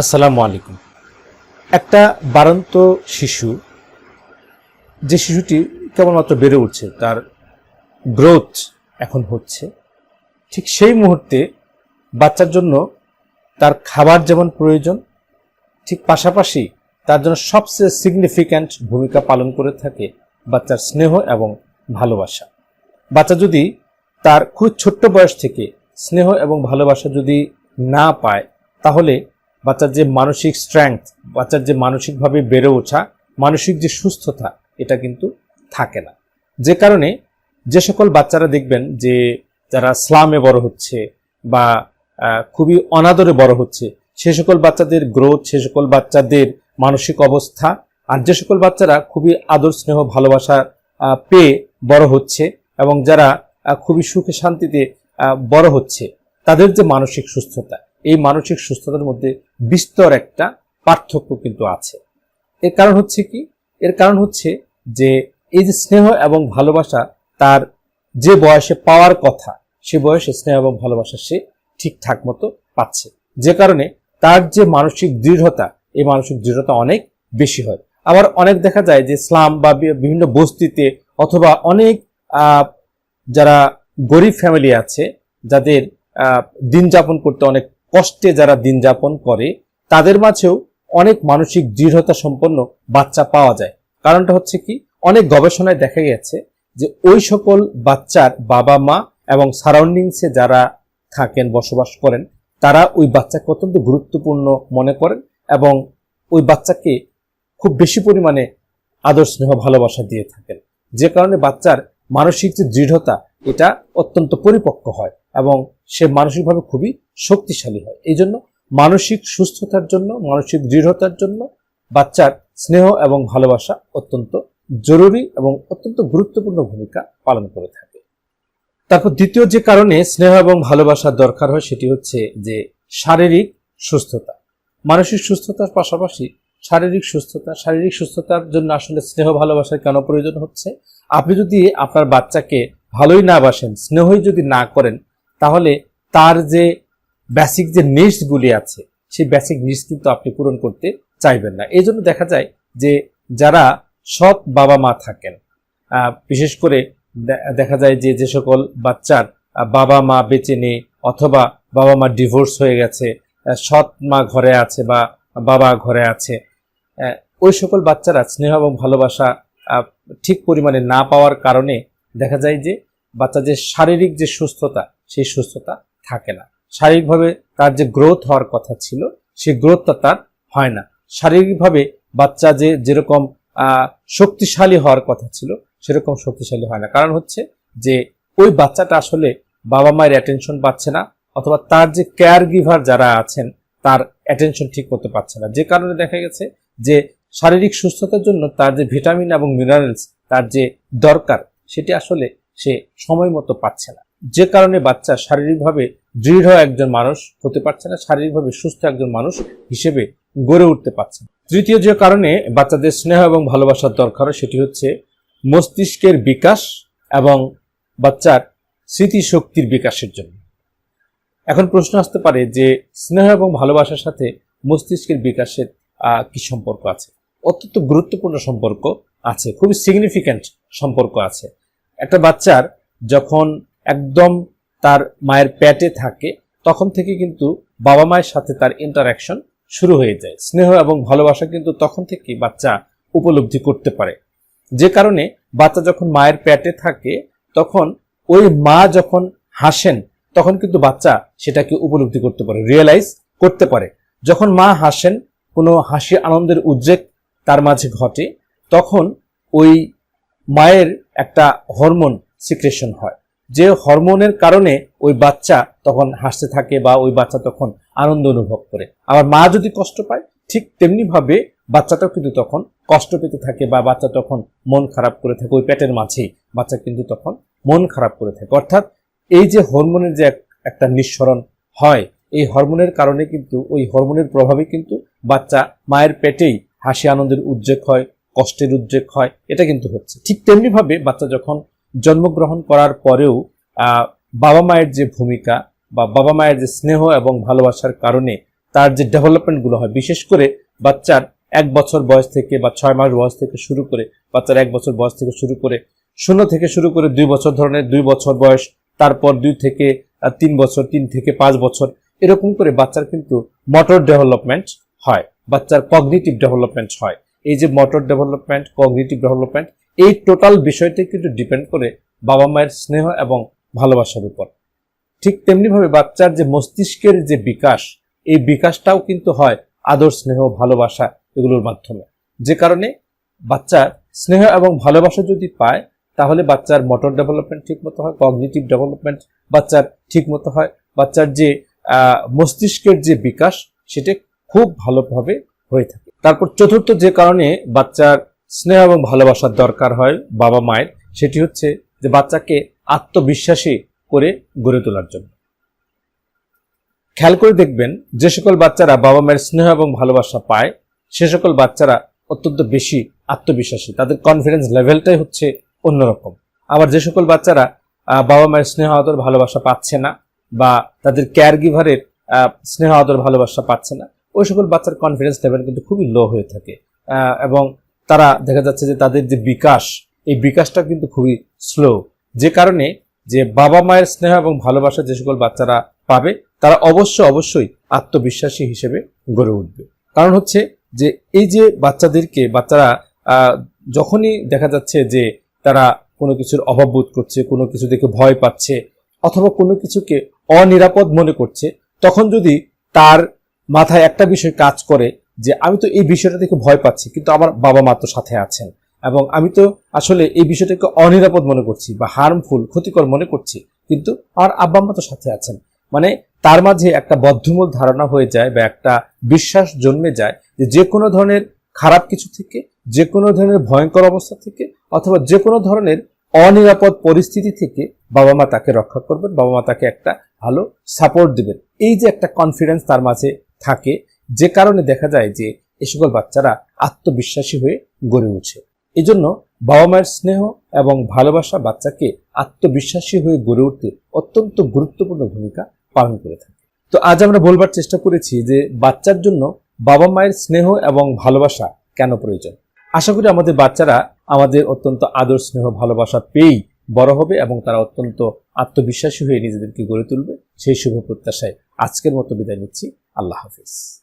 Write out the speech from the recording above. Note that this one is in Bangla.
আসসালামু আলাইকুম। একটা বারান্ত শিশু, যে শিশুটি কেবলমাত্র বেড়ে উঠছে, তার গ্রোথ এখন হচ্ছে, ঠিক সেই মুহূর্তে বাচ্চার জন্য তার খাবার যেমন প্রয়োজন, ঠিক পাশাপাশি তার জন্য সবচেয়ে সিগনিফিক্যান্ট ভূমিকা পালন করে থাকে বাচ্চার স্নেহ এবং ভালোবাসা। বাচ্চা যদি তার খুব ছোট্ট বয়স থেকে স্নেহ এবং ভালোবাসা যদি না পায়, তাহলে বাচ্চার যে মানসিক স্ট্রেংথ বাচ্চার যে মানসিকভাবে বেড়ে ওঠা, মানসিক যে সুস্থতা, এটা কিন্তু থাকে না। যে কারণে যে সকল বাচ্চারা দেখবেন যে যারা স্লামে বড় হচ্ছে বা খুবই অনাদরে বড় হচ্ছে, সে সকল বাচ্চাদের গ্রোথ সে সকল বাচ্চাদের মানসিক অবস্থা আর যে সকল বাচ্চারা খুবই আদর স্নেহ, ভালোবাসা পেয়ে বড় হচ্ছে এবং যারা খুবই সুখে শান্তিতে বড় হচ্ছে, তাদের যে মানসিক সুস্থতা, এই মানসিক সুস্থতার মধ্যে বিস্তর একটা পার্থক্য কিন্তু আছে। এর কারণ হচ্ছে কি? এর কারণ হচ্ছে যে এই যে স্নেহ এবং ভালোবাসা, তার যে বয়সে পাওয়ার কথা, সে বয়সে স্নেহ এবং ভালোবাসা সে ঠিকঠাক মতো পাচ্ছে। যে কারণে তার যে মানসিক দৃঢ়তা, এই মানসিক দৃঢ়তা অনেক বেশি হয়। আবার অনেক দেখা যায় যে ইসলাম বা বিভিন্ন বস্তিতে অথবা অনেক যারা গরিব ফ্যামিলি আছে, যাদের দিন যাপন করতে অনেক কষ্টে যারা দিন যাপন করে, তাদের মাঝেও অনেক মানসিক দৃঢ়তা সম্পন্ন বাচ্চা পাওয়া যায়। কারণটা হচ্ছে কি, অনেক গবেষণায় দেখা গেছে যে ওই সকল বাচ্চার বাবা মা এবং সারাউন্ডিংসে যারা থাকেন, বসবাস করেন, তারা ওই বাচ্চাকে অত্যন্ত গুরুত্বপূর্ণ মনে করেন এবং ওই বাচ্চাকে খুব বেশি পরিমাণে আদর স্নেহ, ভালোবাসা দিয়ে থাকেন। যে কারণে বাচ্চার মানসিক যে দৃঢ়তা, এটা অত্যন্ত পরিপক্ক হয়। এবং সে মানসিকভাবে খুবই শক্তিশালী হয়। এই জন্য মানসিক সুস্থতার জন্য, মানসিক দৃঢ়তার জন্য বাচ্চার স্নেহ এবং ভালোবাসা অত্যন্ত জরুরি এবং অত্যন্ত গুরুত্বপূর্ণ ভূমিকা পালন করে থাকে। তারপর দ্বিতীয় যে কারণে স্নেহ এবং ভালোবাসার দরকার হয় সেটি হচ্ছে যে শারীরিক সুস্থতা। মানসিক সুস্থতার পাশাপাশি শারীরিক সুস্থতা, শারীরিক সুস্থতার জন্য আসলে স্নেহ ভালোবাসার কেন প্রয়োজন হচ্ছে? আপনি যদি আপনার বাচ্চাকে ভালোই না বাসেন, স্নেহই যদি না করেন তাহলে তার যে বেসিক যে নিডসগুলি আছে, সেই বেসিক নিডস কিন্তু আপনি পূরণ করতে চাইবেন না। এই জন্য দেখা যায় যে যারা সৎ বাবা মা থাকেন বিশেষ করে দেখা যায় যে যে সকল বাচ্চার বাবা মা বেঁচে নেই অথবা বাবা মা ডিভোর্স হয়ে গেছে সৎ মা ঘরে আছে বা বাবা ঘরে আছে ওই সকল বাচ্চারা স্নেহ এবং ভালোবাসা ঠিক পরিমাণে না পাওয়ার কারণে দেখা যায় যে বাচ্চা যে শারীরিক যে সুস্থতা, সেই সুস্থতা থাকে না। শারীরিকভাবে তার যে গ্রোথ হওয়ার কথা ছিল, সেই গ্রোথটা তার হয় না। শারীরিকভাবে বাচ্চা যে যেরকম শক্তিশালী হওয়ার কথা ছিল, সেরকম শক্তিশালী হয় না। কারণ হচ্ছে যে ওই বাচ্চাটা আসলে বাবা মায়ের অ্যাটেনশন পাচ্ছে না, অথবা তার যে কেয়ার গিভার যারা আছেন, তার অ্যাটেনশন ঠিক করতে পারছে না। যে কারণে দেখা গেছে যে শারীরিক সুস্থতার জন্য তার যে ভিটামিন এবং মিনারেলস তার যে দরকার, সেটি আসলে সে সময় মতো পাচ্ছে না। যে কারণে বাচ্চা শারীরিকভাবে দৃঢ় একজন মানুষ হতে পারছে না, শারীরিকভাবে সুস্থ একজন মানুষ হিসেবে গড়ে উঠতে পারছে তৃতীয় যে কারণে বাচ্চাদের স্নেহ এবং ভালোবাসার দরকার সেটি হচ্ছে মস্তিষ্কের বিকাশ এবং বাচ্চার স্মৃতিশক্তির বিকাশের জন্য। এখন প্রশ্ন আসতে পারে যে স্নেহ এবং ভালোবাসার সাথে মস্তিষ্কের বিকাশের কি সম্পর্ক আছে? অত্যন্ত গুরুত্বপূর্ণ সম্পর্ক আছে, খুবই সিগনিফিক্যান্ট সম্পর্ক আছে। একটা বাচ্চার যখন একদম তার মায়ের প্যাটে থাকে, তখন থেকে কিন্তু বাবা মায়ের সাথে তার ইন্টারাকশন শুরু হয়ে যায়। স্নেহ এবং ভালোবাসা কিন্তু তখন থেকে বাচ্চা উপলব্ধি করতে পারে। যে কারণে বাচ্চা যখন মায়ের প্যাটে থাকে, তখন ওই মা যখন হাসেন, তখন কিন্তু বাচ্চা সেটাকে উপলব্ধি করতে পারে রিয়েলাইজ করতে পারে। যখন মা হাসেন, কোনো হাসি আনন্দের উদ্রেক তার মাঝে ঘটে, তখন ওই মায়ের একটা হরমোন সিক্রেশন হয়। যে হরমোনের কারণে ওই বাচ্চা তখন হাসতে থাকে বা ওই বাচ্চা তখন আনন্দ অনুভব করে। আবার মা যদি কষ্ট পায়, ঠিক তেমনি ভাবে বাচ্চাটাও কিন্তু তখন কষ্ট পেতে থাকে বা বাচ্চা তখন মন খারাপ করে থাকে, ওই পেটের মাঝেই বাচ্চা কিন্তু তখন মন খারাপ করে থাকে। অর্থাৎ এই যে হরমোনের যে এক- একটা নিঃসরণ হয়, এই হরমোনের কারণে কিন্তু, ওই হরমোনের প্রভাবে কিন্তু বাচ্চা মায়ের পেটেই হাসি আনন্দের উদ্রেক হয় কষ্টের উদ্রেক হয়, এটা কিন্তু হচ্ছে। ঠিক তেমনি ভাবে বাচ্চা যখন জন্মগ্রহণ করার পরেও বাবা মায়ের যে ভূমিকা বা বাবা মায়ের যে স্নেহ এবং ভালোবাসার কারণে তার যে ডেভেলপমেন্টগুলো হয়, বিশেষ করে বাচ্চার এক বছর বয়স থেকে বা ছয় মাস বয়স থেকে শুরু করে, বাচ্চার এক বছর বয়স থেকে শুরু করে, শূন্য থেকে শুরু করে দুই বছর ধরনের দুই বছর বয়স, তারপর দুই থেকে তিন বছর, তিন থেকে পাঁচ বছর, এরকম করে বাচ্চার কিন্তু মোটর ডেভেলপমেন্ট হয়, বাচ্চার কগনিটিভ ডেভেলপমেন্ট হয়। এই যে মোটর ডেভেলপমেন্ট কগনিটিভ ডেভেলপমেন্ট এই টোটাল বিষয়টি কিন্তু ডিপেন্ড করে বাবা মায়ের স্নেহ এবং ভালোবাসার উপর। ঠিক তেমনিভাবে বাচ্চার যে মস্তিষ্কের যে বিকাশ, এই বিকাশটাও কিন্তু হয় আদর, স্নেহ, ভালোবাসা এগুলোর মাধ্যমে। যে কারণে বাচ্চার স্নেহ এবং ভালোবাসা যদি পায়, তাহলে বাচ্চার মোটর ডেভেলপমেন্ট ঠিক মতো হয় কগনিটিভ ডেভেলপমেন্ট বাচ্চার ঠিক মতো হয়। বাচ্চার যে মস্তিষ্কের যে বিকাশ, সেটা খুব ভালোভাবে হয়ে থাকে। তারপর চতুর্থ যে কারণে বাচ্চার স্নেহ এবং ভালোবাসার দরকার হয় বাবা মায়ের, সেটি হচ্ছে যে বাচ্চাকে আত্মবিশ্বাসী করে গড়ে তোলার জন্য। খেয়াল করে দেখবেন, যে সকল বাচ্চারা বাবা মায়ের স্নেহ এবং ভালোবাসা পায়, সে সকল বাচ্চারা অত্যন্ত বেশি আত্মবিশ্বাসী। তাদের কনফিডেন্স লেভেলটাই হচ্ছে অন্যরকম। আবার যে সকল বাচ্চারা বাবা মায়ের স্নেহ, আদর, ভালোবাসা পাচ্ছে না বা তাদের কেয়ার গিভারের স্নেহ, আদর, ভালোবাসা পাচ্ছে না ওই সকল বাচ্চার কনফিডেন্স লেভেল কিন্তু খুবই লো হয়ে থাকে। এবং তারা দেখা যাচ্ছে যে তাদের যে বিকাশ, এই বিকাশটা কিন্তু খুবই স্লো যে কারণে যে বাবা মায়ের স্নেহ এবং ভালোবাসা যে সকল বাচ্চারা পাবে, তারা অবশ্য অবশ্যই আত্মবিশ্বাসী হিসেবে গড়ে উঠবে। কারণ হচ্ছে যে এই যে বাচ্চাদেরকে, বাচ্চারা যখনই দেখা যাচ্ছে যে তারা কোনো কিছুর অভাব বোধ করছে, কোনো কিছু দেখে ভয় পাচ্ছে, অথবা কোনো কিছুকে অনিরাপদ মনে করছে, তখন যদি তার মাথায় একটা বিষয় কাজ করে যে আমি তো এই বিষয়টা থেকে ভয় পাচ্ছি, কিন্তু আমার বাবা মা তো সাথে আছেন। এবং আমি তো আসলে এই বিষয়টাকে অনিরাপদ মনে করছি বা হার্মফুল ক্ষতিকর মনে করছি, কিন্তু আমার আব্বা আম্মা তো সাথে আছেন। মানে তার মাঝে একটা বদ্ধমূল ধারণা হয়ে যায় বা একটা বিশ্বাস জন্মে যায় যে যে কোনো ধরনের খারাপ কিছু থেকে, যে কোনো ধরনের ভয়ঙ্কর অবস্থা থেকে, অথবা যে কোনো ধরনের অনিরাপদ পরিস্থিতি থেকে বাবা মা তাকে রক্ষা করবেন, বাবা মা তাকে একটা ভালো সাপোর্ট দেবেন। এই যে একটা কনফিডেন্স তার মাঝে থাকে, যে কারণে দেখা যায় যে এই সকল বাচ্চারা আত্মবিশ্বাসী হয়ে গড়ে উঠে। এই জন্য বাবা মায়ের স্নেহ এবং ভালোবাসা বাচ্চাকে আত্মবিশ্বাসী হয়ে গড়ে উঠতে অত্যন্ত গুরুত্বপূর্ণ ভূমিকা পালন করে থাকে। তো আজ আমরা বলবার চেষ্টা করেছি যে বাচ্চার জন্য বাবা মায়ের স্নেহ এবং ভালোবাসা কেন প্রয়োজন? আশা করি আমাদের বাচ্চারা আমাদের অত্যন্ত আদর স্নেহ ভালোবাসা পেয়েই বড় হবে এবং তারা অত্যন্ত আত্মবিশ্বাসী হয়ে নিজেদেরকে গড়ে তুলবে। সেই শুভ প্রত্যাশায় আজকের মতো বিদায় নিচ্ছি। আল্লাহ হাফিজ।